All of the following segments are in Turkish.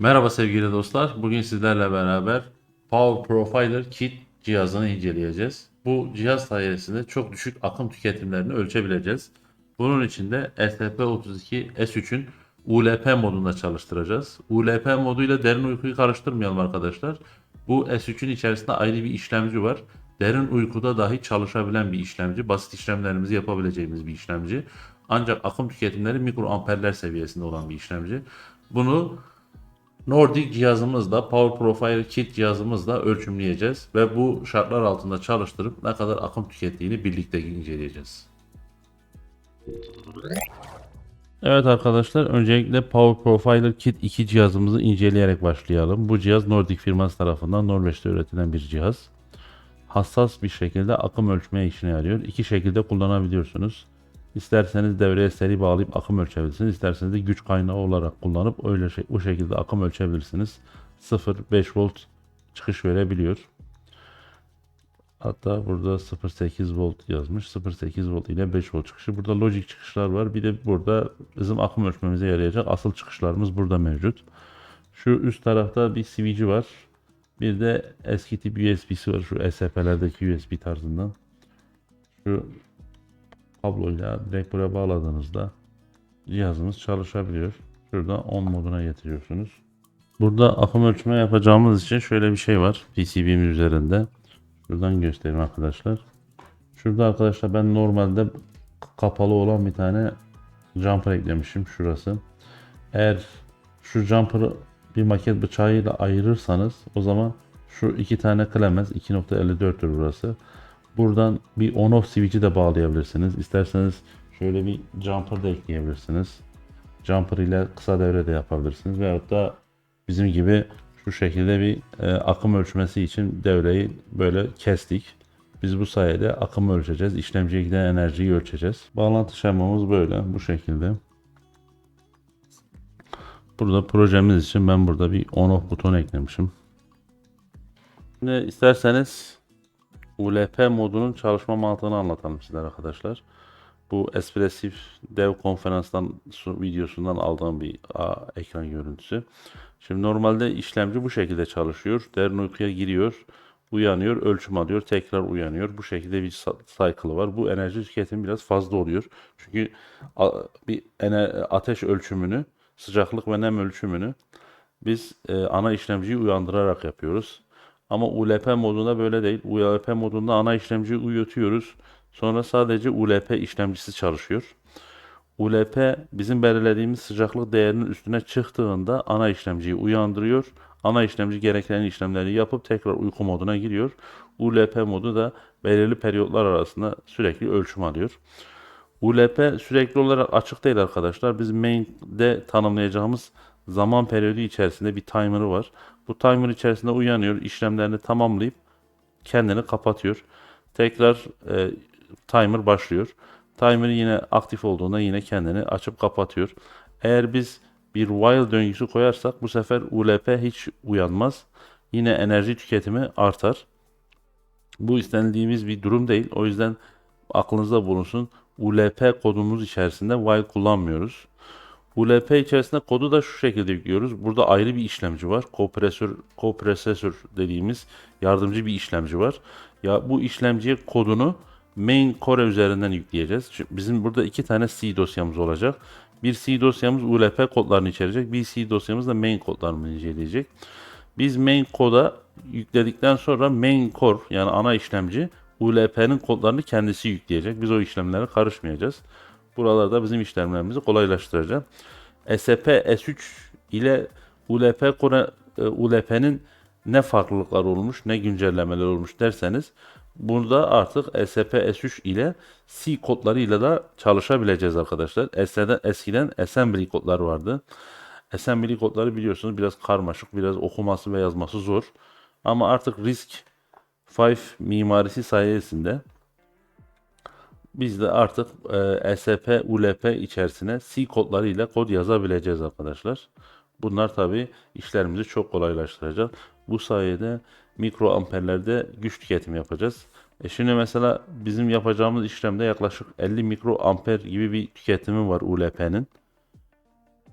Merhaba sevgili dostlar. Bugün sizlerle beraber Power Profiler Kit cihazını inceleyeceğiz. Bu cihaz sayesinde çok düşük akım tüketimlerini ölçebileceğiz. Bunun için de STP32 S3'ün ULP modunda çalıştıracağız. ULP moduyla derin uykuyu karıştırmayalım arkadaşlar. Bu S3'ün içerisinde ayrı bir işlemci var. Derin uykuda dahi çalışabilen bir işlemci. Basit işlemlerimizi yapabileceğimiz bir işlemci. Ancak akım tüketimleri mikroamperler seviyesinde olan bir işlemci. Bunu Nordic cihazımızla Power Profile Kit cihazımızla ölçümleyeceğiz ve bu şartlar altında çalıştırıp ne kadar akım tükettiğini birlikte inceleyeceğiz. Evet arkadaşlar öncelikle Power Profiler Kit 2 cihazımızı inceleyerek başlayalım. Bu cihaz Nordic firması tarafından Norveç'te üretilen bir cihaz. Hassas bir şekilde akım ölçmeye işine yarıyor. İki şekilde kullanabiliyorsunuz. İsterseniz devreye seri bağlayıp akım ölçebilirsiniz. İsterseniz de güç kaynağı olarak kullanıp öyle şey, bu şekilde akım ölçebilirsiniz. 0-5 volt çıkış verebiliyor. Hatta burada 0.8 volt yazmış. 0.8 volt ile 5 volt çıkışı. Burada logic çıkışlar var. Bir de burada bizim akım ölçmemize yarayacak asıl çıkışlarımız burada mevcut. Şu üst tarafta bir switch'i var. Bir de eski tip USB'si var. Şu SP'lerdeki USB tarzından. Şu kabloyla direkt buraya bağladığınızda cihazınız çalışabiliyor. Şurada on moduna getiriyorsunuz. Burada akım ölçme yapacağımız için şöyle bir şey var PCB'miz üzerinde. Şuradan göstereyim arkadaşlar. Şurada arkadaşlar ben normalde kapalı olan bir tane jumper eklemişim şurası. Eğer şu jumper'ı bir maket bıçağıyla ayırırsanız o zaman şu iki tane klemez 2.54'tür burası. Buradan bir on off switch'i de bağlayabilirsiniz. İsterseniz şöyle bir jumper da ekleyebilirsiniz. Jumper ile kısa devre de yapabilirsiniz. Veyahut da bizim gibi şu şekilde bir e, akım ölçmesi için devreyi böyle kestik. Biz bu sayede akımı ölçeceğiz. İşlemciye giden enerjiyi ölçeceğiz. Bağlantı şemamız böyle bu şekilde. Burada projemiz için ben burada bir on off butonu eklemişim. Şimdi isterseniz ULP modunun çalışma mantığını anlatalım sizlere arkadaşlar. Bu espresif dev konferanstan su- videosundan aldığım bir a, ekran görüntüsü. Şimdi normalde işlemci bu şekilde çalışıyor. Derin uykuya giriyor. Uyanıyor, ölçüm alıyor, tekrar uyanıyor. Bu şekilde bir cycle'ı var. Bu enerji tüketimi biraz fazla oluyor. Çünkü a- bir ateş ölçümünü, sıcaklık ve nem ölçümünü biz e, ana işlemciyi uyandırarak yapıyoruz. Ama ULP modunda böyle değil. ULP modunda ana işlemciyi uyutuyoruz. Sonra sadece ULP işlemcisi çalışıyor. ULP bizim belirlediğimiz sıcaklık değerinin üstüne çıktığında ana işlemciyi uyandırıyor. Ana işlemci gereken işlemleri yapıp tekrar uyku moduna giriyor. ULP modu da belirli periyotlar arasında sürekli ölçüm alıyor. ULP sürekli olarak açık değil arkadaşlar. Biz main'de tanımlayacağımız zaman periyodu içerisinde bir timer'ı var. Bu timer içerisinde uyanıyor, işlemlerini tamamlayıp kendini kapatıyor. Tekrar e, timer başlıyor. Timer yine aktif olduğunda yine kendini açıp kapatıyor. Eğer biz bir while döngüsü koyarsak bu sefer ULP hiç uyanmaz. Yine enerji tüketimi artar. Bu istendiğimiz bir durum değil. O yüzden aklınızda bulunsun. ULP kodumuz içerisinde while kullanmıyoruz. ULP içerisinde kodu da şu şekilde yüklüyoruz. Burada ayrı bir işlemci var. Kopresör, kopresesör dediğimiz yardımcı bir işlemci var. Ya bu işlemciye kodunu main core üzerinden yükleyeceğiz. Şimdi bizim burada iki tane C dosyamız olacak. Bir C dosyamız ULP kodlarını içerecek. Bir C dosyamız da main kodlarını inceleyecek. Biz main koda yükledikten sonra main core yani ana işlemci ULP'nin kodlarını kendisi yükleyecek. Biz o işlemlere karışmayacağız. Buralarda bizim işlemlerimizi kolaylaştıracak. SP S3 ile ULP Core e, ULP'nin ne farklılıklar olmuş, ne güncellemeler olmuş derseniz burada artık SP S3 ile C kodlarıyla da çalışabileceğiz arkadaşlar. Eskiden, eskiden assembly kodlar vardı. Assembly kodları biliyorsunuz biraz karmaşık, biraz okuması ve yazması zor. Ama artık RISC V mimarisi sayesinde biz de artık e, SP, ULP içerisine C kodlarıyla kod yazabileceğiz arkadaşlar. Bunlar tabi işlerimizi çok kolaylaştıracak. Bu sayede mikro amperlerde güç tüketimi yapacağız. E şimdi mesela bizim yapacağımız işlemde yaklaşık 50 mikro amper gibi bir tüketimi var ULP'nin.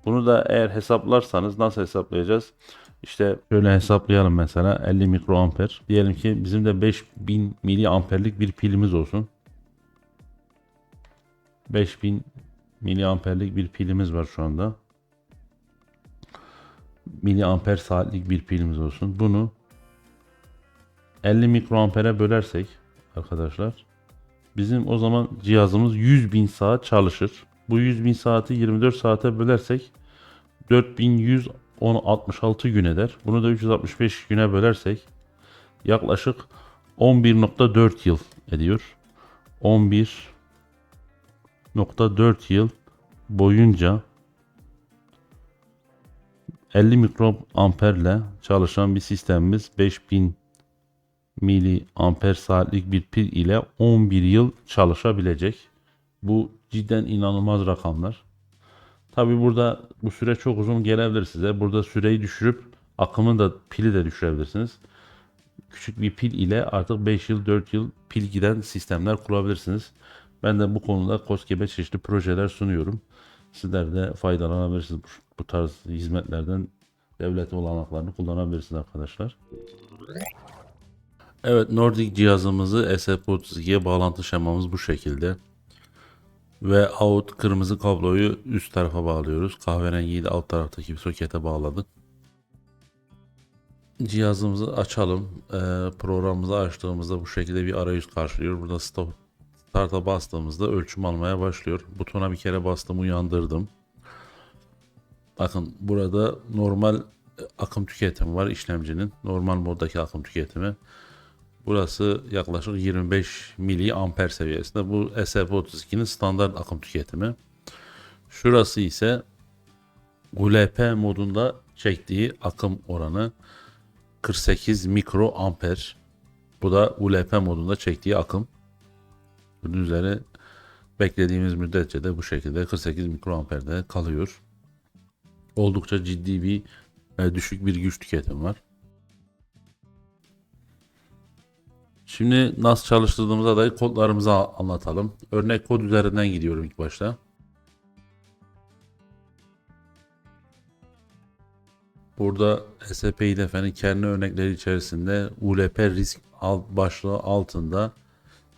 Bunu da eğer hesaplarsanız nasıl hesaplayacağız? İşte şöyle hesaplayalım mesela 50 mikroamper. Diyelim ki bizim de 5000 miliamperlik bir pilimiz olsun. 5000 miliamperlik bir pilimiz var şu anda. Miliamper saatlik bir pilimiz olsun. Bunu 50 mikroampere bölersek arkadaşlar bizim o zaman cihazımız 100 bin saat çalışır. Bu 100 bin saati 24 saate bölersek 4166 gün eder. Bunu da 365 güne bölersek yaklaşık 11.4 yıl ediyor. 11.4 yıl boyunca 50 mikroamperle çalışan bir sistemimiz 5000 miliamper saatlik bir pil ile 11 yıl çalışabilecek. Bu cidden inanılmaz rakamlar. Tabi burada bu süre çok uzun gelebilir size. Burada süreyi düşürüp akımı da pili de düşürebilirsiniz. Küçük bir pil ile artık 5 yıl 4 yıl pil giden sistemler kurabilirsiniz. Ben de bu konuda KOSGEB'e çeşitli projeler sunuyorum. Sizler de faydalanabilirsiniz bu, bu tarz hizmetlerden devlet olanaklarını kullanabilirsiniz arkadaşlar. Evet Nordic cihazımızı SF32'ye bağlantı şemamız bu şekilde. Ve out kırmızı kabloyu üst tarafa bağlıyoruz. Kahverengiyi de alt taraftaki bir sokete bağladık. Cihazımızı açalım. Ee, programımızı açtığımızda bu şekilde bir arayüz karşılıyor. Burada stop start'a bastığımızda ölçüm almaya başlıyor. Butona bir kere bastım uyandırdım. Bakın burada normal e, akım tüketimi var işlemcinin. Normal moddaki akım tüketimi. Burası yaklaşık 25 miliamper seviyesinde. Bu SF32'nin standart akım tüketimi. Şurası ise ULP modunda çektiği akım oranı 48 mikroamper. Bu da ULP modunda çektiği akım. Bunun üzeri beklediğimiz müddetçe de bu şekilde 48 mikroamperde kalıyor. Oldukça ciddi bir e, düşük bir güç tüketimi var. Şimdi nasıl çalıştırdığımıza dair kodlarımızı anlatalım. Örnek kod üzerinden gidiyorum ilk başta. Burada SAP IDF'nin kendi örnekleri içerisinde ULP risk alt başlığı altında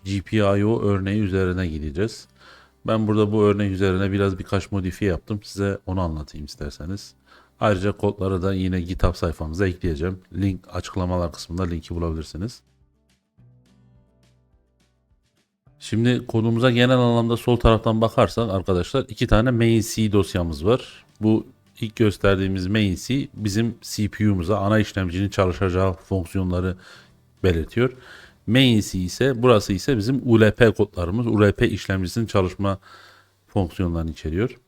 GPIO örneği üzerine gideceğiz. Ben burada bu örnek üzerine biraz birkaç modifiye yaptım. Size onu anlatayım isterseniz. Ayrıca kodları da yine GitHub sayfamıza ekleyeceğim. Link açıklamalar kısmında linki bulabilirsiniz. Şimdi kodumuza genel anlamda sol taraftan bakarsak arkadaşlar iki tane main C dosyamız var. Bu ilk gösterdiğimiz main C bizim CPU'muza ana işlemcinin çalışacağı fonksiyonları belirtiyor. Main C ise burası ise bizim ULP kodlarımız. ULP işlemcisinin çalışma fonksiyonlarını içeriyor.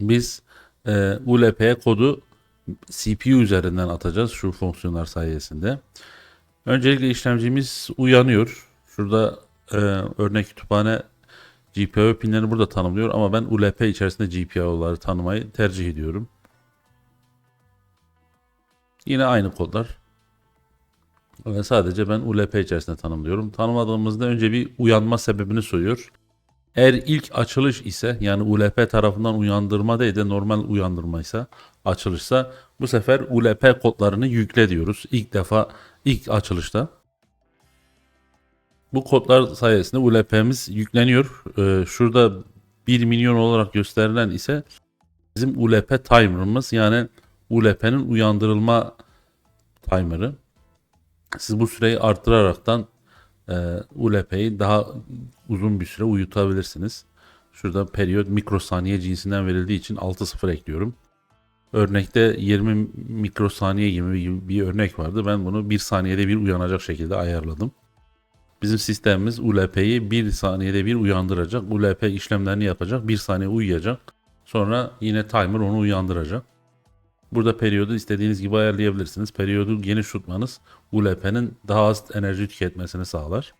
Biz e, ULP kodu CPU üzerinden atacağız şu fonksiyonlar sayesinde. Öncelikle işlemcimiz uyanıyor. Şurada e, örnek kütüphane GPIO pinlerini burada tanımlıyor ama ben ULP içerisinde GPIO'ları tanımayı tercih ediyorum. Yine aynı kodlar. Ve sadece ben ULP içerisinde tanımlıyorum. Tanımadığımızda önce bir uyanma sebebini soruyor. Eğer ilk açılış ise yani ULP tarafından uyandırma değil de normal uyandırmaysa açılışsa bu sefer ULP kodlarını yükle diyoruz. İlk defa ilk açılışta. Bu kodlar sayesinde ULP'miz yükleniyor. Ee, şurada 1 milyon olarak gösterilen ise bizim ULP timer'ımız yani ULP'nin uyandırılma timer'ı. Siz bu süreyi arttıraraktan e, ULP'yi daha uzun bir süre uyutabilirsiniz. Şurada periyot mikrosaniye cinsinden verildiği için 6-0 ekliyorum. Örnekte 20 mikrosaniye gibi bir örnek vardı. Ben bunu 1 saniyede bir uyanacak şekilde ayarladım. Bizim sistemimiz ULP'yi 1 saniyede bir uyandıracak. ULP işlemlerini yapacak. 1 saniye uyuyacak. Sonra yine timer onu uyandıracak. Burada periyodu istediğiniz gibi ayarlayabilirsiniz. Periyodu geniş tutmanız ULP'nin daha az enerji tüketmesini sağlar.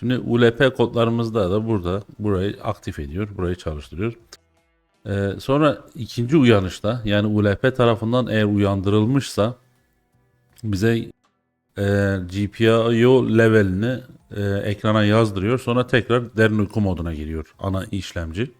Şimdi ULP kodlarımızda da burada burayı aktif ediyor. Burayı çalıştırıyor. Ee, sonra ikinci uyanışta yani ULP tarafından eğer uyandırılmışsa bize e, GPIO levelini e, ekrana yazdırıyor. Sonra tekrar derin uyku moduna giriyor ana işlemci.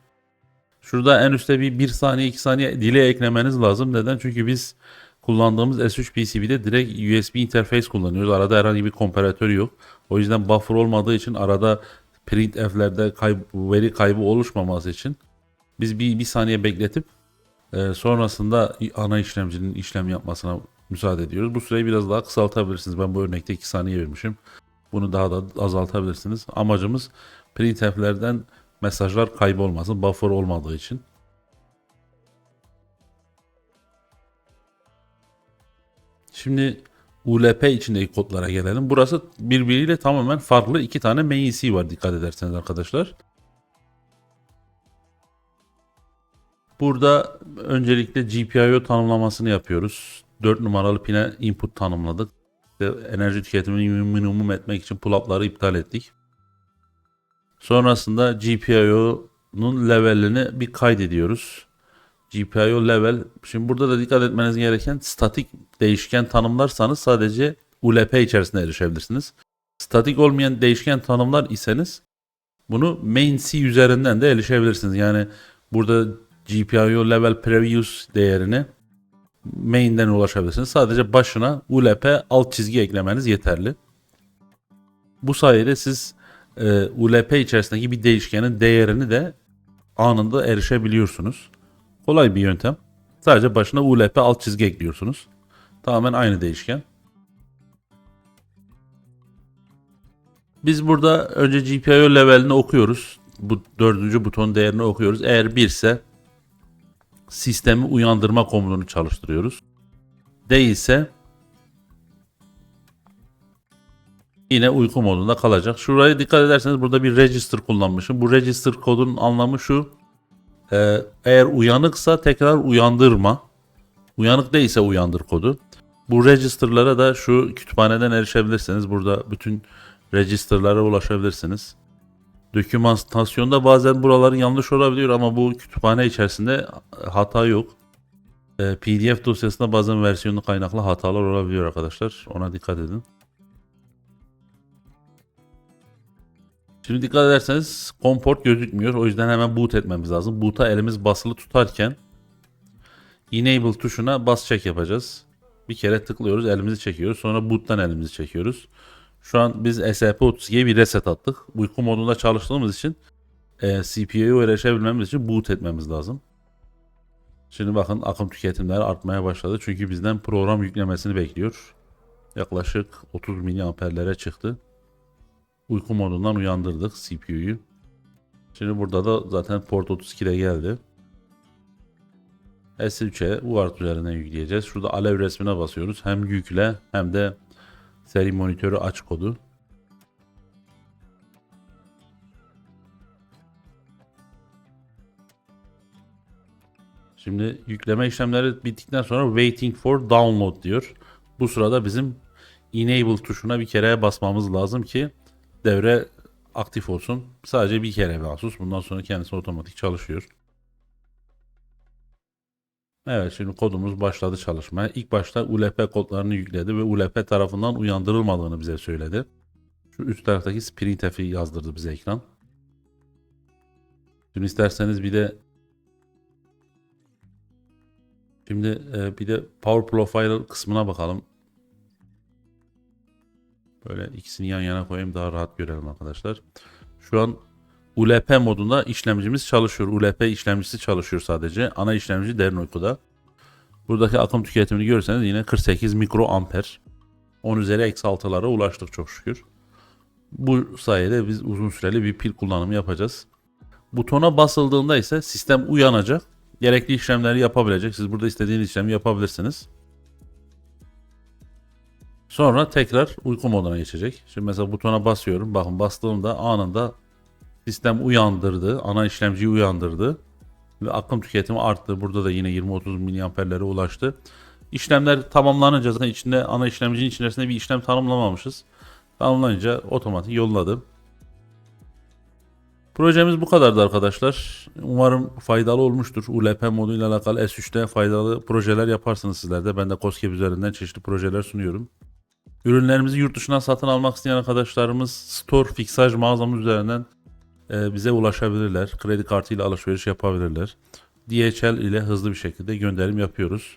Şurada en üstte bir 1 saniye 2 saniye delay eklemeniz lazım. Neden? Çünkü biz kullandığımız S3 PCB'de direkt USB interface kullanıyoruz. Arada herhangi bir komparatör yok. O yüzden buffer olmadığı için arada printf'lerde kayb veri kaybı oluşmaması için biz bir, bir saniye bekletip e, sonrasında ana işlemcinin işlem yapmasına müsaade ediyoruz. Bu süreyi biraz daha kısaltabilirsiniz. Ben bu örnekte 2 saniye vermişim. Bunu daha da azaltabilirsiniz. Amacımız printf'lerden mesajlar kaybolmasın. Buffer olmadığı için. Şimdi ULP içindeki kodlara gelelim. Burası birbiriyle tamamen farklı iki tane IC var dikkat ederseniz arkadaşlar. Burada öncelikle GPIO tanımlamasını yapıyoruz. 4 numaralı pine input tanımladık. İşte enerji tüketimini minimum etmek için pull-up'ları iptal ettik. Sonrasında GPIO'nun levelini bir kaydediyoruz. GPIO level. Şimdi burada da dikkat etmeniz gereken statik değişken tanımlarsanız sadece ULP içerisinde erişebilirsiniz. Statik olmayan değişken tanımlar iseniz bunu main C üzerinden de erişebilirsiniz. Yani burada GPIO level previous değerini main'den ulaşabilirsiniz. Sadece başına ULP alt çizgi eklemeniz yeterli. Bu sayede siz e, ULP içerisindeki bir değişkenin değerini de anında erişebiliyorsunuz. Kolay bir yöntem. Sadece başına ULP alt çizgi ekliyorsunuz. Tamamen aynı değişken. Biz burada önce GPIO levelini okuyoruz. Bu dördüncü buton değerini okuyoruz. Eğer 1 ise sistemi uyandırma komutunu çalıştırıyoruz. Değilse yine uyku modunda kalacak. Şuraya dikkat ederseniz burada bir register kullanmışım. Bu register kodun anlamı şu. Ee, eğer uyanıksa tekrar uyandırma. Uyanık değilse uyandır kodu. Bu register'lara da şu kütüphaneden erişebilirsiniz. Burada bütün register'lara ulaşabilirsiniz. Dokümantasyonda bazen buraların yanlış olabiliyor ama bu kütüphane içerisinde hata yok. Ee, PDF dosyasında bazen versiyonu kaynaklı hatalar olabiliyor arkadaşlar. Ona dikkat edin. Şimdi dikkat ederseniz komport gözükmüyor. O yüzden hemen boot etmemiz lazım. Boot'a elimiz basılı tutarken enable tuşuna bas çek yapacağız. Bir kere tıklıyoruz, elimizi çekiyoruz. Sonra boot'tan elimizi çekiyoruz. Şu an biz SP32'ye bir reset attık. Uyku modunda çalıştığımız için e, CPU'ya erişebilmemiz için boot etmemiz lazım. Şimdi bakın akım tüketimleri artmaya başladı. Çünkü bizden program yüklemesini bekliyor. Yaklaşık 30 miliamperlere çıktı. Uyku modundan uyandırdık CPU'yu. Şimdi burada da zaten port 32'de geldi. S3'e UART üzerinden yükleyeceğiz. Şurada alev resmine basıyoruz. Hem yükle hem de seri monitörü aç kodu. Şimdi yükleme işlemleri bittikten sonra waiting for download diyor. Bu sırada bizim enable tuşuna bir kere basmamız lazım ki devre aktif olsun. Sadece bir kere mahsus. Bundan sonra kendisi otomatik çalışıyor. Evet şimdi kodumuz başladı çalışmaya. İlk başta ULP kodlarını yükledi ve ULP tarafından uyandırılmadığını bize söyledi. Şu üst taraftaki printf'i yazdırdı bize ekran. Şimdi isterseniz bir de Şimdi e, bir de Power Profile kısmına bakalım. Böyle ikisini yan yana koyayım daha rahat görelim arkadaşlar. Şu an ULP modunda işlemcimiz çalışıyor. ULP işlemcisi çalışıyor sadece. Ana işlemci derin uykuda. Buradaki akım tüketimini görürseniz yine 48 mikroamper. 10 üzeri eksi 6'lara ulaştık çok şükür. Bu sayede biz uzun süreli bir pil kullanımı yapacağız. Butona basıldığında ise sistem uyanacak. Gerekli işlemleri yapabilecek. Siz burada istediğiniz işlemi yapabilirsiniz. Sonra tekrar uyku moduna geçecek. Şimdi mesela butona basıyorum. Bakın bastığımda anında sistem uyandırdı. Ana işlemciyi uyandırdı. Ve akım tüketimi arttı. Burada da yine 20-30 miliamperlere ulaştı. İşlemler tamamlanınca zaten içinde ana işlemcinin içerisinde bir işlem tanımlamamışız. Tamamlanınca otomatik yolladı. Projemiz bu kadardı arkadaşlar. Umarım faydalı olmuştur. ULP moduyla alakalı S3'te faydalı projeler yaparsınız sizler de. Ben de COSGAP üzerinden çeşitli projeler sunuyorum. Ürünlerimizi yurt dışından satın almak isteyen arkadaşlarımız Store Fixaj mağazamız üzerinden e, bize ulaşabilirler. Kredi kartıyla alışveriş yapabilirler. DHL ile hızlı bir şekilde gönderim yapıyoruz.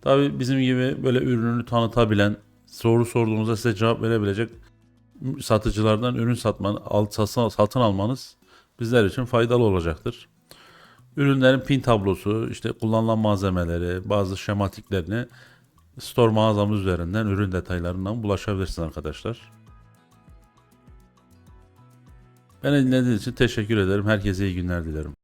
Tabii bizim gibi böyle ürününü tanıtabilen, soru sorduğunuzda size cevap verebilecek satıcılardan ürün satman, al- satın almanız bizler için faydalı olacaktır. Ürünlerin pin tablosu, işte kullanılan malzemeleri, bazı şematiklerini store mağazamız üzerinden ürün detaylarından ulaşabilirsiniz arkadaşlar. Beni dinlediğiniz için teşekkür ederim. Herkese iyi günler dilerim.